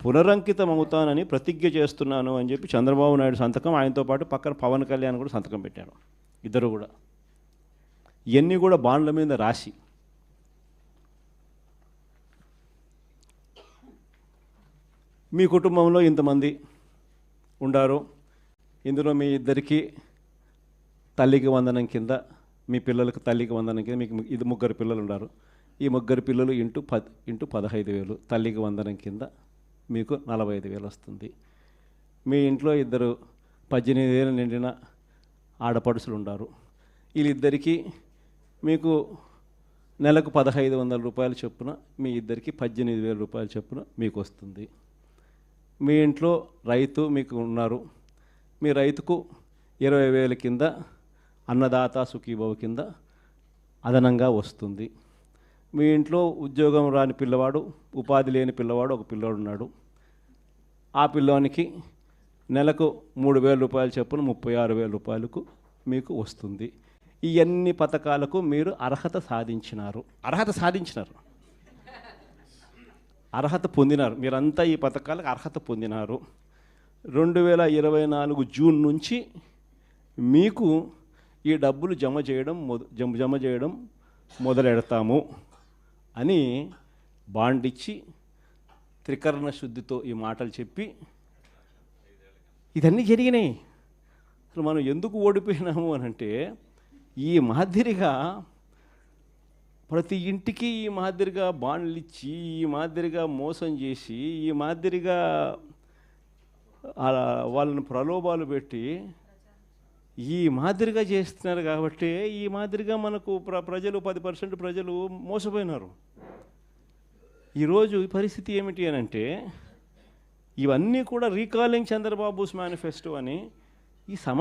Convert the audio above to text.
పునరంకితం అవుతానని ప్రతిజ్ఞ చేస్తున్నాను అని చెప్పి చంద్రబాబు నాయుడు సంతకం ఆయనతో పాటు పక్కన పవన్ కళ్యాణ్ కూడా సంతకం పెట్టారు. ఇద్దరు కూడా. ఇవన్నీ కూడా బాండ్ల మీద రాసి. మీ కుటుంబంలో ఇంతమంది ఉండారు. ఇందులో మీ ఇద్దరికి తల్లికి వందనం కింద మీ పిల్లలకు తల్లికి వందనం కింద మీకు ఇది ముగ్గురు పిల్లలు ఉన్నారు ఈ ముగ్గురు పిల్లలు ఇంటూ పద్ ఇంటూ పదహైదు వేలు తల్లికి వందనం కింద మీకు నలభై ఐదు వేలు వస్తుంది మీ ఇంట్లో ఇద్దరు పద్దెనిమిది వేలు నిండిన ఆడపడుసులు ఉన్నారు వీళ్ళిద్దరికీ మీకు నెలకు పదహైదు వందల రూపాయల చొప్పున మీ ఇద్దరికి పద్దెనిమిది వేల రూపాయల చొప్పున మీకు వస్తుంది మీ ఇంట్లో రైతు మీకు ఉన్నారు. మీ రైతుకు ఇరవై వేల కింద అన్నదాత సుఖీభవ కింద అదనంగా వస్తుంది. మీ ఇంట్లో ఉద్యోగం రాని పిల్లవాడు ఉపాధి లేని పిల్లవాడు ఒక పిల్లవాడు ఉన్నాడు ఆ పిల్లోనికి నెలకు మూడు వేల రూపాయల చొప్పున ముప్పై ఆరు వేల రూపాయలకు మీకు వస్తుంది. ఈ అన్ని పథకాలకు మీరు అర్హత సాధించినారు. అర్హత సాధించినారు. అర్హత పొందినారు. మీరంతా ఈ పథకాలకు అర్హత పొందినారు. రెండు వేల ఇరవై నాలుగు జూన్ నుంచి మీకు ఈ డబ్బులు జమ చేయడం మొద జమ జమ చేయడం మొదలెడతాము. అని బాండ్ ఇచ్చి త్రికరణ శుద్ధితో ఈ మాటలు చెప్పి ఇదన్నీ జరిగినాయి. అసలు మనం ఎందుకు ఓడిపోయినాము అని అంటే ఈ మాదిరిగా ప్రతి ఇంటికి ఈ మాదిరిగా బాండ్లు ఇచ్చి ఈ మాదిరిగా మోసం చేసి ఈ మాదిరిగా వాళ్ళని ప్రలోభాలు పెట్టి ఈ మాదిరిగా చేస్తున్నారు కాబట్టి ఈ మాదిరిగా మనకు ప్ర ప్రజలు పది పర్సెంట్ ప్రజలు మోసపోయినారు. ఈరోజు ఈ పరిస్థితి ఏమిటి అని అంటే ఇవన్నీ కూడా రీకాలింగ్ చంద్రబాబుస్ మేనిఫెస్టో అని ఈ సమ